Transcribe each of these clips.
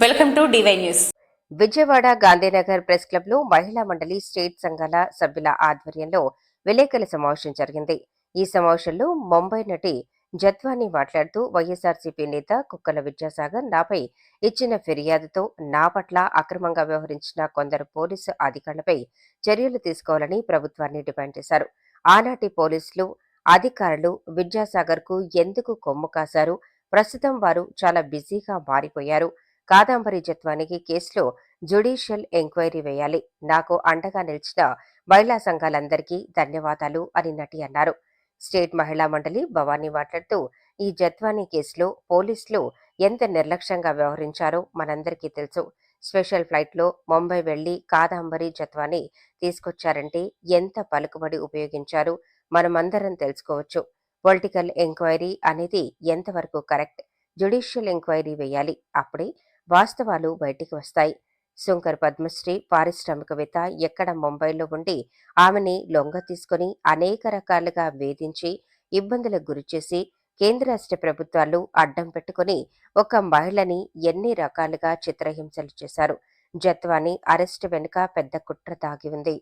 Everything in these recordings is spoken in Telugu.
Welcome to DY news. Vijayawada Gandhinagar press క్లబ్లో మహిళా మండలి స్టేట్ సంఘాల సభ్యుల ఆధ్వర్యంలో విలేకరుల సమావేశం జరిగింది. ఈ సమావేశంలో ముంబై నటి జత్వాని మాట్లాడుతూ వైఎస్ఆర్సీపీ నేత కుక్కల విద్యాసాగర్ నాపై ఇచ్చిన ఫిర్యాదుతో నా పట్ల అక్రమంగా వ్యవహరించిన కొందరు పోలీసు అధికారులపై చర్యలు తీసుకోవాలని ప్రభుత్వాన్ని డిమాండ్ చేశారు. ఆనాటి పోలీసులు అధికారులు విద్యాసాగర్కు ఎందుకు కొమ్ము కాశారు? ప్రస్తుతం వారు చాలా బిజీగా మారిపోయారు. కాదంబరి జత్వానికి కేసులో జ్యుడిషియల్ ఎంక్వైరీ వేయాలి. నాకు అండగా నిలిచిన మహిళా సంఘాలందరికీ ధన్యవాదాలు అని నటి అన్నారు. స్టేట్ మహిళా మండలి భవానీ మాట్లాడుతూ ఈ జత్వానీ కేసులో పోలీసులు ఎంత నిర్లక్ష్యంగా వ్యవహరించారో మనందరికీ తెలుసు. స్పెషల్ ఫ్లైట్లో ముంబై వెళ్ళి కాదంబరి జత్వాని తీసుకొచ్చారంటే ఎంత పలుకుబడి ఉపయోగించారు మనమందరం తెలుసుకోవచ్చు. పొలిటికల్ ఎంక్వైరీ అనేది ఎంతవరకు కరెక్ట్? జ్యుడిషియల్ ఎంక్వైరీ వేయాలి. అప్పుడే వాస్తవాలు బయటికి వస్తాయి. శంకర్ పద్మశ్రీ పారిశ్రామికవేత్త ఎక్కడ ముంబైలో ఉండి ఆమెని లొంగ తీసుకుని అనేక రకాలుగా వేధించి ఇబ్బందులకు గురిచేసి కేంద్ర రాష్ట్ర ప్రభుత్వాలు అడ్డం పెట్టుకుని ఒక మహిళని ఎన్ని రకాలుగా చిత్రహింసలు చేశారు? జత్వాని అరెస్ట్ వెనుక పెద్ద కుట్ర దాగి ఉంది.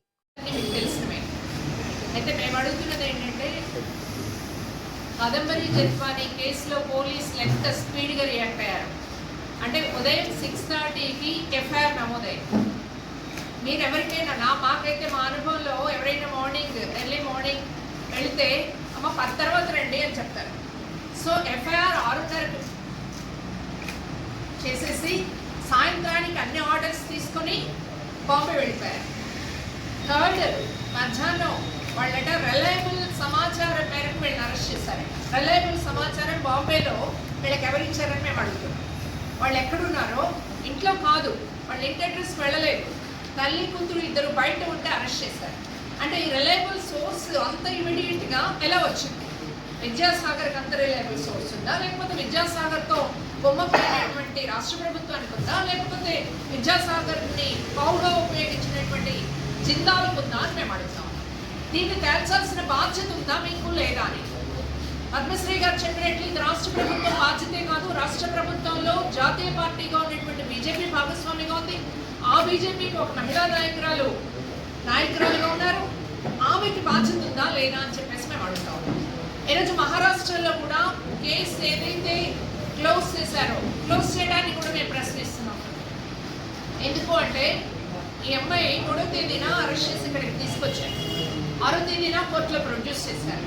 అయితే మేము అడుగుతున్నది ఏంటంటే కాదంబరి జత్వాని కేసులో పోలీసులు ఎంత స్పీడ్గా రియాక్ట్ అయ్యారు. అంటే ఉదయం సిక్స్ థర్టీకి ఎఫ్ఐఆర్ నమోదైంది మీరు ఎవరికైనా నా మాకైతే మా అనుభవంలో ఎవరైనా మార్నింగ్ ఎర్లీ మార్నింగ్ వెళితే అమ్మ పది తర్వాత రండి అని చెప్తారు. సో ఎఫ్ఐఆర్ ఆరున్నరకు చేసేసి సాయంత్రానికి అన్ని ఆర్డర్స్ తీసుకొని బాంబే వెళ్ళిపోయారు. థర్డ్ మధ్యాహ్నం వాళ్ళట రిలయబుల్ సమాచారం మేరకు వీళ్ళని అరెస్ట్ చేశారు. రిలయబుల్ సమాచారం బాంబేలో వీళ్ళకి ఎవరిచ్చారని మేము అడుగుతున్నాం. వాళ్ళు ఎక్కడున్నారో ఇంట్లో కాదు. వాళ్ళు ఇంటి అడ్రస్ వెళ్ళలేదు. తల్లి కూతురు ఇద్దరు బయట ఉంటే అరెస్ట్ చేశారు. అంటే ఈ రిలయబుల్ సోర్స్ అంత ఇమీడియట్గా ఎలా వచ్చింది? విద్యాసాగర్కి అంత రిలయబుల్ సోర్స్ ఉందా? లేకపోతే విద్యాసాగర్తో బొమ్మ పోయినటువంటి రాష్ట్ర ప్రభుత్వానికి ఉందా? లేకపోతే విద్యాసాగర్ని పౌగా ఉపయోగించినటువంటి జిందాలకు ఉందా అని మేము అడుగుతాం. దీన్ని తేల్చాల్సిన బాధ్యత ఉందా? మీకు లేదా అని. పద్మశ్రీ గారు చెప్పినట్లు ఇది రాష్ట్ర ప్రభుత్వం బాధ్యతే కాదు. రాష్ట్ర ప్రభుత్వంలో జాతీయ పార్టీగా ఉన్నటువంటి బీజేపీ భాగస్వామిగా ఉంది. ఆ బీజేపీకి ఒక మహిళా నాయకురాలు నాయకురాలుగా ఉన్నారు. ఆమెకి బాధ్యత ఉందా లేదా అని చెప్పేసి మేము అడుగుతాం ఈరోజు మహారాష్ట్రలో కూడా కేసు ఏదైతే క్లోజ్ చేశారో క్లోజ్ చేయడానికి కూడా మేము ప్రశ్నిస్తున్నాం. ఎందుకు అంటే ఈ అమ్మాయి మూడో తేదీన అరెస్ట్ చేసి ఇక్కడికి తీసుకొచ్చారు. ఆరో తేదీన కోర్టులో ప్రొడ్యూస్ చేశారు.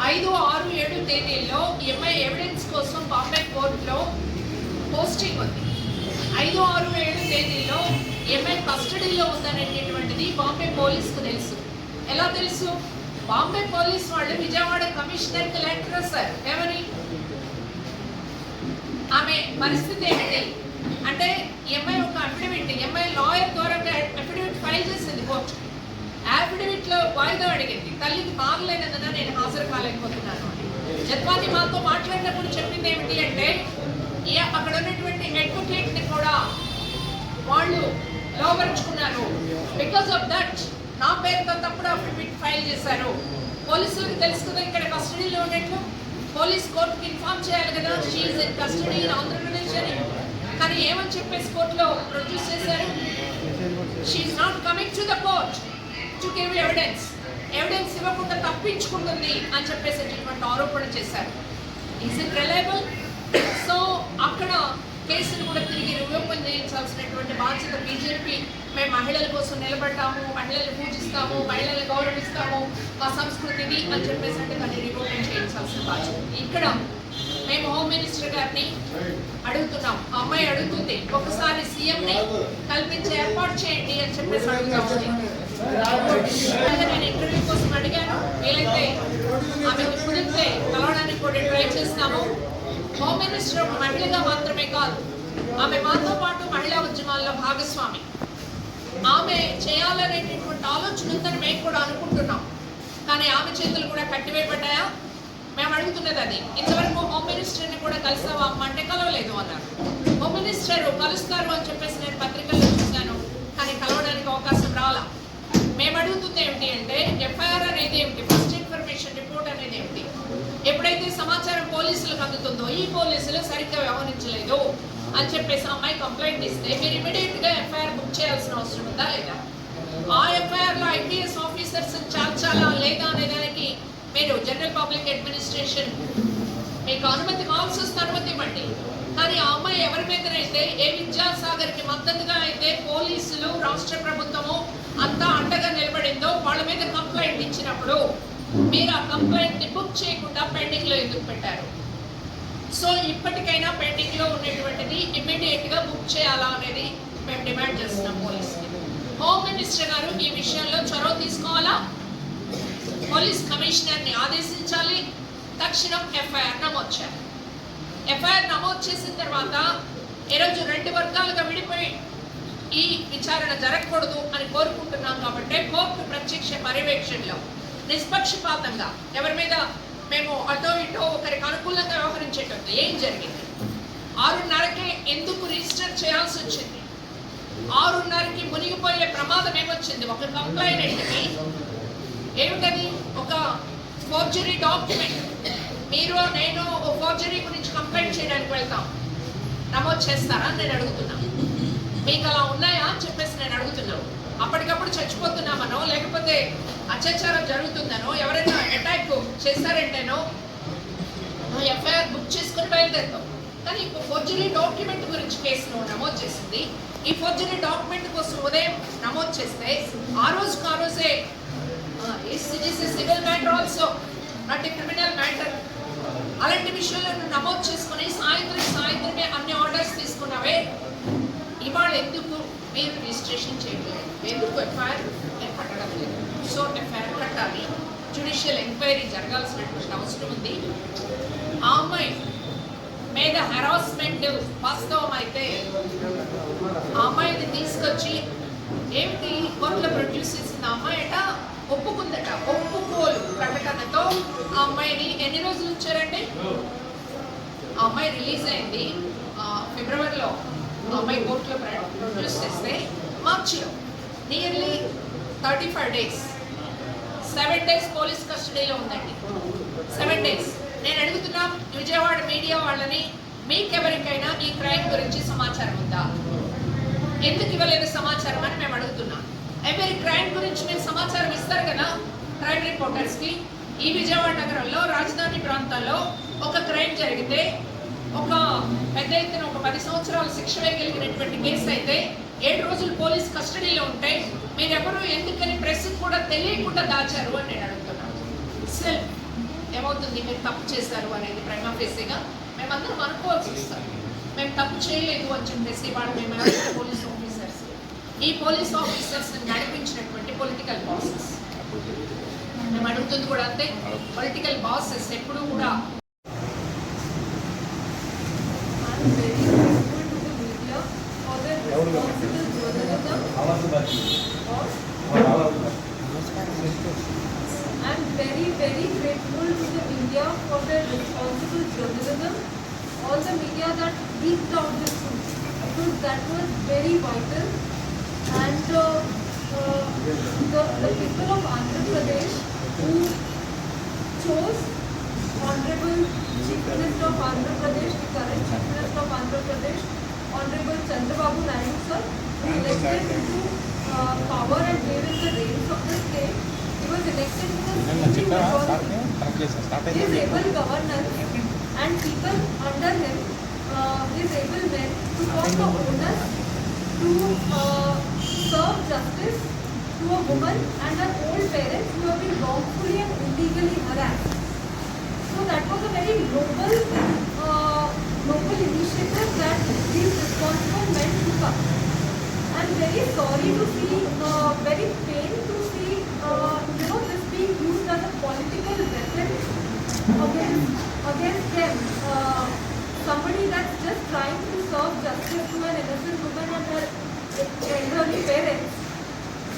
ఐదు ఆరు ఏడు తేదీల్లో ఎంఐ ఎవిడెన్స్ కోసం బాంబే కోర్టులో పోస్టింగ్ ఉంది. ఐదు ఆరు ఏడు తేదీల్లో ఎంఐ కస్టడీలో ఉందనేటటువంటిది బాంబే పోలీస్కు తెలుసు. ఎలా తెలుసు? బాంబే పోలీస్ వాళ్ళు విజయవాడ కమిషనర్ కలెక్టర్ రాశారు ఎవరి? ఆమె పరిస్థితి ఏమిటి? అంటే ఎంఐ ఒక అఫిడవిట్ ఎంఐ లాయర్ ద్వారా అఫిడవిట్ ఫైల్ చేసింది కోర్టు. అఫిడవిట్లో వాయిదా అడిగింది. తల్లికి బాగలేనందున నేను హాజరు కాలేకపోతున్నాను జత్వాతి మాతో మాట్లాడినప్పుడు చెప్పింది ఏమిటి అంటే ఏ అక్కడ ఉన్నటువంటి అడ్వకేట్ని కూడా వాళ్ళు లోపరుచుకున్నారు బికాస్ ఆఫ్ దట్ నా పేరుతో తప్పుడు అఫిడవిట్ ఫైల్ చేశారు. పోలీసులకు తెలుసు కదా ఇక్కడ కస్టడీలో ఉన్నట్లు పోలీస్ కోర్టుకి ఇన్ఫార్మ్ చేయాలి కదా. She's in custody in Andhra Pradesh అని. కానీ ఏమని చెప్పేసి కోర్టులో ప్రొడ్యూస్ చేశారు? She's not coming to the court to give evidence evidence ఇవ్వకుండా తప్పించుకుంటుంది అని చెప్పేసేటటువంటి ఆరోపణ చేశారు. ఈజ్ ఇట్ రిలయబుల్ సో అక్కడ కేసును కూడా తిరిగి రివ్యూపన్ చేయించాల్సినటువంటి బాధ్యత బీజేపీ మేము మహిళల కోసం నిలబడ్డాము మహిళలు పూజిస్తాము మహిళలు గౌరవిస్తాము మా సంస్కృతిని అని చెప్పేసి అంటే దాన్ని రివ్యూపన్ చేయించాల్సిన బాధ్యత. ఇక్కడ మేము హోమ్ మినిస్టర్ గారిని అడుగుతున్నాం. అమ్మాయి అడుగుతుంది ఒకసారి సీఎంని కల్పించే ఏర్పాటు చేయండి అని చెప్పేసి అడుగుతా నేను ఇంటర్వ్యూ కోసం అడిగాను. వీలైతే ఆమె కుదిరితే కలవడానికి కూడా ట్రై చేస్తాము. హోమ్ మినిస్టర్ ఒక మహిళగా మాత్రమే కాదు ఆమె మాతో పాటు మహిళా ఉద్యమాల్లో భాగస్వామి. ఆమె చేయాలనేటటువంటి ఆలోచన ఉందని మేము కూడా అనుకుంటున్నాం. కానీ ఆమె చేతులు కూడా కట్టివేయబడ్డాయా? మేము అడుగుతున్నది అది. ఇంతవరకు హోమ్ మినిస్టర్ని కూడా కలిసావా? అమ్మ అంటే కలవలేదు అన్నారు. హోమ్ మినిస్టర్ కలుస్తారు అని చెప్పేసి నేను పత్రికల్లో చూశాను. కానీ కలవడానికి అవకాశం రాలా? మేము అడుగుతుంది ఏమిటి అంటే ఎఫ్ఐఆర్ అనేది ఏమిటి? ఫస్ట్ ఇన్ఫర్మేషన్ రిపోర్ట్ అనేది ఏమిటి? ఎప్పుడైతే సమాచారం పోలీసులకు అందుతుందో ఈ పోలీసులు సరిగ్గా వ్యవహరించలేదు అని చెప్పేసి అమ్మాయి కంప్లైంట్ ఇస్తే మీరు ఇమీడియట్గా ఎఫ్ఐఆర్ బుక్ చేయాల్సిన అవసరం ఉందా లేదా? ఆ ఎఫ్ఐఆర్లో ఐపీఎస్ ఆఫీసర్స్ చేర్చాలా లేదా అనే దానికి మీరు జనరల్ పబ్లిక్ అడ్మినిస్ట్రేషన్ మీకు అనుమతి కావాల్సి వస్తే అనుమతి ఇవ్వండి. కానీ ఆ అమ్మాయి ఎవరి మీదనైతే ఏ విద్యాసాగర్కి మద్దతుగా అయితే పోలీసులు రాష్ట్ర ప్రభుత్వము అంతా అండగా నిలబడిందో వాళ్ళ మీద కంప్లైంట్ ఇచ్చినప్పుడు మీరు ఆ కంప్లైంట్ని బుక్ చేయకుండా పెండింగ్లో ఎందుకు పెట్టారు? సో ఇప్పటికైనా పెండింగ్లో ఉన్నటువంటిది ఇమ్మీడియట్గా బుక్ చేయాలా అనేది మేము డిమాండ్ చేస్తున్నాం పోలీసుకి. హోమ్ మినిస్టర్ గారు ఈ విషయంలో చొరవ తీసుకోవాలా? పోలీస్ కమిషనర్ని ఆదేశించాలి. తక్షణం ఎఫ్ఐఆర్ నమోదు చేయాలి. ఎఫ్ఐఆర్ నమోదు చేసిన తర్వాత ఈరోజు రెండు వర్గాలుగా విడిపోయి ఈ విచారణ జరగకూడదు అని కోరుకుంటున్నాం కాబట్టి కోర్టు ప్రత్యక్ష పర్యవేక్షణలో నిష్పక్షపాతంగా ఎవరి మీద మేము అటో ఇటో ఒకరికి అనుకూలంగా వ్యవహరించేటట్టు ఏం జరిగింది? ఆరున్నరకే ఎందుకు రిజిస్టర్ చేయాల్సి వచ్చింది? ఆరున్నరకి మునిగిపోయే ప్రమాదం ఏమొచ్చింది? ఒక కంప్లైంట్కి ఏమిటది? ఒక ఫోర్జరీ డాక్యుమెంట్. మీరు నేను ఒక ఫోర్జరీ గురించి కంప్లైంట్ చేయడానికి వెళ్తాం. నమోదు చేస్తారా? అని నేను అడుగుతున్నాను మీకు అలా ఉన్నాయా అని చెప్పేసి నేను అడుగుతున్నాను అప్పటికప్పుడు చచ్చిపోతున్నామనో లేకపోతే అత్యాచారం జరుగుతుందనో ఎవరైనా అటాక్ చేస్తారంటేనో ఎఫ్ఐఆర్ బుక్ చేసుకుని బయలుదేరుతాం. కానీ ఇప్పుడు ఫోర్జరీ డాక్యుమెంట్ గురించి కేసు నువ్వు నమోదు చేసింది. ఈ ఫోర్జరీ డాక్యుమెంట్ కోసం ఉదయం నమోదు చేస్తే ఆ రోజుకు ఆ రోజే civil matter also not criminal matter అలాంటి విషయాలను నమోదు చేసుకుని సాయంత్రం సాయంత్రమే అన్ని ఆర్డర్స్ తీసుకున్నావే. ఇవాళ ఎందుకు మీరు రిజిస్ట్రేషన్ చేయలేదు ఎందుకు ఎఫ్ఐఆర్ కట్టడం లేదు? సో ఎఫ్ఐఆర్ కట్టాలి. జ్యుడిషియల్ ఎంక్వైరీ జరగాల్సినటువంటి అవసరం ఉంది. ఆ అమ్మాయి మీద హెరాస్మెంట్ వాస్తవం అయితే ఆ అమ్మాయిని తీసుకొచ్చి ఏమిటి కోర్టులో ప్రొడ్యూస్ చేసిన ఆ అమ్మాయి అట? ఒప్పుకుందట. ఒప్పుకోలు ప్రకటనతో ఆ అమ్మాయిని ఎన్ని రోజులు ఉంచారండి? ఆ అమ్మాయి రిలీజ్ అయింది ఫిబ్రవరిలో. ఆ అమ్మాయి కోర్టులో ప్రొడ్యూస్ చేస్తే మార్చిలో nearly thirty five days seven days police కస్టడీలో ఉందండి. సెవెన్ డేస్ నేను అడుగుతున్నా విజయవాడ మీడియా వాళ్ళని మీకెవరికైనా ఈ క్రైమ్ గురించి సమాచారం ఉందా? ఎందుకు ఇవ్వలేదు సమాచారం అని మేము అడుగుతున్నాం. ఎవరి క్రైమ్ గురించి మీరు సమాచారం ఇస్తారు కదా క్రైమ్ రిపోర్టర్స్కి ఈ విజయవాడ నగరంలో రాజధాని ప్రాంతాల్లో ఒక క్రైమ్ జరిగితే ఒక పెద్ద ఎత్తున ఒక పది సంవత్సరాలు శిక్ష వేయగలిగినటువంటి కేసు అయితే ఏడు రోజులు పోలీస్ కస్టడీలో ఉంటే మీరెవరు ఎందుకని ప్రెస్ కూడా తెలియకుండా దాచారు అని నేను అడుగుతున్నాను సెల్ఫ్ ఏమవుతుంది? మీరు తప్పు చేశారు అనేది ప్రైమా ఫేసీగా మేమందరం అనుకోవాల్సి వస్తాం మేము తప్పు చేయలేదు అని చెప్పేసి వాళ్ళు మేము పోలీస్ ఆఫీసర్స్. ఈ పోలీస్ ఆఫీసర్స్ నడిపించినటువంటి పొలిటికల్ బాసెస్ మేము అడుగుతుంది కూడా అంతే. పొలిటికల్ బాసెస్ ఎప్పుడు కూడా journalism. I'm very, very grateful to the media for their responsible journalism. All the media that leaked out the truth, because that was very vital. And uh, uh, the, the people of Andhra Pradesh who chose Honorable Chief Minister of Andhra Pradesh, the current Chief Minister of Andhra Pradesh, Honorable Chandrababu Naidu sir, who elected into uh, power and gave him the reins of the state. He was elected with a sweeping majority. His able governance and people under him, uh, his able men to form the onus to uh, serve justice to a woman and her old parents who have been wrongfully and illegally harassed. So that was a very noble, uh, noble initiative that these responsible men took up. I'm very sorry to see, uh, very pain to see, uh, you know, this being used as a political weapon against, against them. Uh, somebody that's just trying to serve justice to an innocent woman and her elderly parents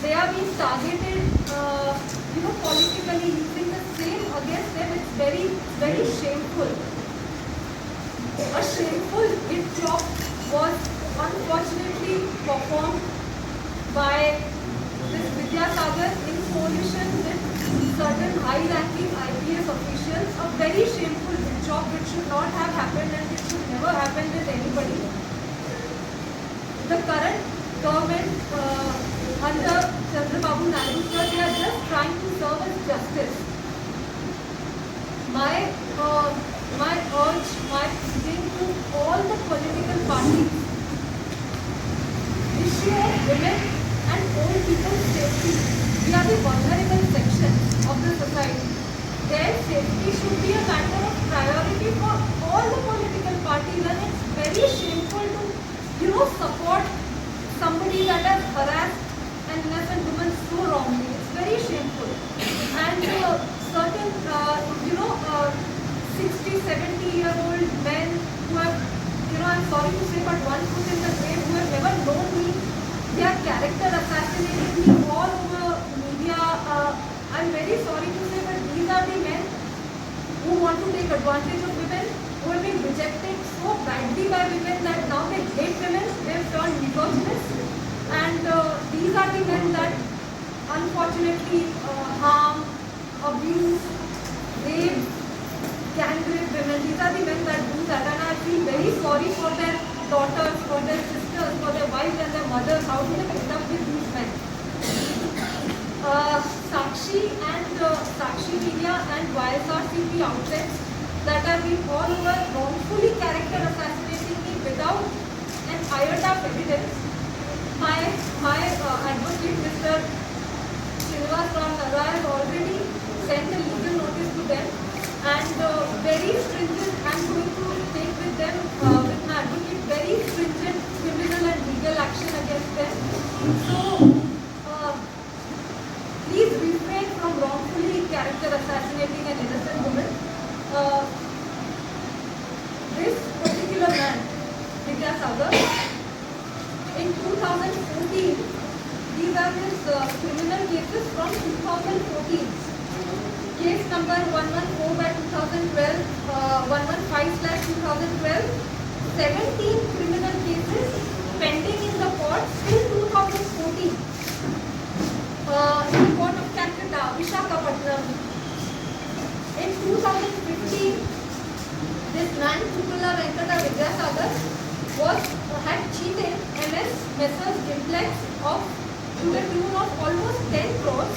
they are being targeted, uh, you know, politically using the same against them. It's very, very shameful. A shameful hit job was unfortunately performed by this Vidyasagar in coalition with certain high-ranking IPS officials. A very shameful hit job which should not have happened and which should never happen with anybody. the current government uh, under Naidu they are just trying to serve as justice. My uh, my urge, my pleading to all the political parties, issue of women and old people's safety. We are the vulnerable section of the society. Their safety should be a matter of priority for all the political parties and it's very shameful to, you know, support somebody that has harassed an innocent woman so wrongly. It's very shameful. And uh, certain, uh, you know, uh, 60, 70 year old men who have, you know, I'm sorry to say, but one foot in the grave, who have never known me, they are character assassinating me all over media. Uh, I'm very sorry to say, but these are the men who want to take advantage of women, who have been rejected so badly by women that now they hate women, they have turned misogynist. And uh, these are the men that unfortunately uh, harm, abuse, rape, gang rape women. These are the men that do that. And I feel very sorry for their daughters, for their sisters, for their wives and their mothers. How do they put up with these men? uh, Sakshi and uh, Sakshi Media and YSRCP outlets that have been all over wrongfully character assassinating me without an iota of evidence. My my uh, advocate, Mr. Srinivas Rao Nagar, has already sent a legal notice to them and uh, very stringent. I'm going to take with them uh, with my advocate very stringent criminal and legal action against them. So. Uh, please refrain from wrongfully character assassinating an innocent woman. Uh, this particular man, Vidya Sagar, in 2014, these are his uh, criminal cases from 2014. Case number 114 by 2012, uh, 115 slash 2012, 17 criminal cases pending in the court till 2014 uh, in the court of Calcutta, Vishakhapatnam. In 2015, this man, Kupala Venkata Vidyasagar, was had cheated MS Messrs Gimplex of to the tune of almost 10 crores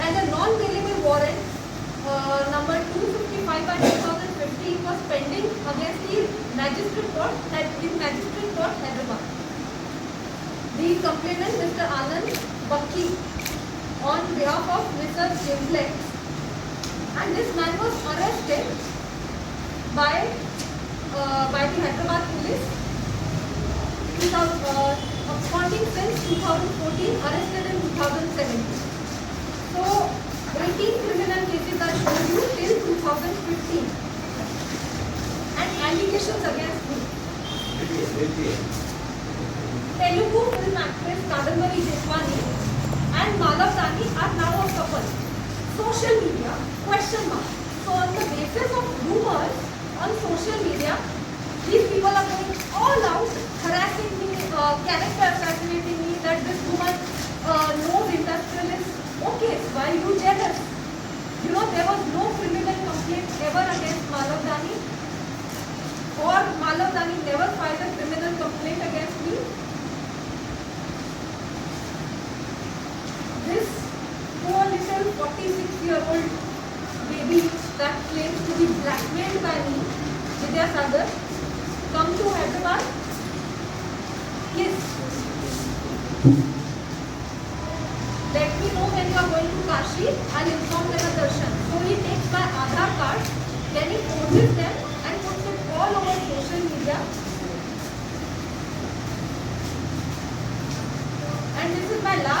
and a non-bailable warrant uh, number 255 by 2015 was pending against the magistrate court at in magistrate court Hyderabad. The complainant, Mr. Anand Bakki, on behalf of Mr. Simplex, and this man was arrested by uh, by the Hyderabad police. 2000, uh, absconding since 2014, arrested in 2017. So, 18 criminal cases are you till 2015, and allegations against me. Telugu actress Kadambari Jeswani and Malav Dani are now a couple. Social media, question mark. So on the basis of rumors on social media, these people are going all out, harassing me, uh, character assassinating me, that this woman uh, knows industrialists. Okay, why are you jealous? You know, there was no criminal complaint ever against Malav Dani or Malav Dani never filed a criminal complaint against me. Year old baby that claims to be blackmailed by me, Vidya Sagar, come to Hyderabad. Yes. Let me know when you are going to Kashi. I'll inform them darshan. So he takes my Aadhaar card, then he forges them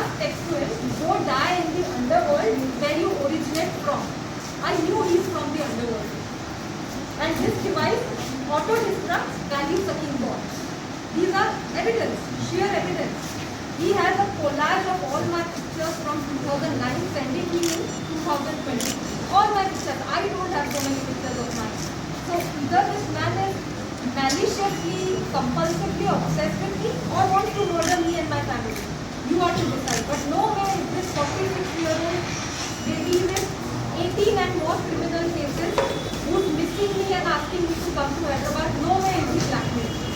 last him. Go die in the underworld where you originate from. I knew he's from the underworld. And this device auto destructs value sucking bots. These are evidence, sheer evidence. He has a collage of all my pictures from 2009 sending me in 2020. All my pictures. I don't have so many pictures of mine. So either this man is maliciously, compulsively obsessed with me or wants to murder me and my family. you are to decide. But no way is this 46-year-old baby with 18 and more criminal cases who's missing me and asking me to come to Hyderabad. No way is he blackmailed.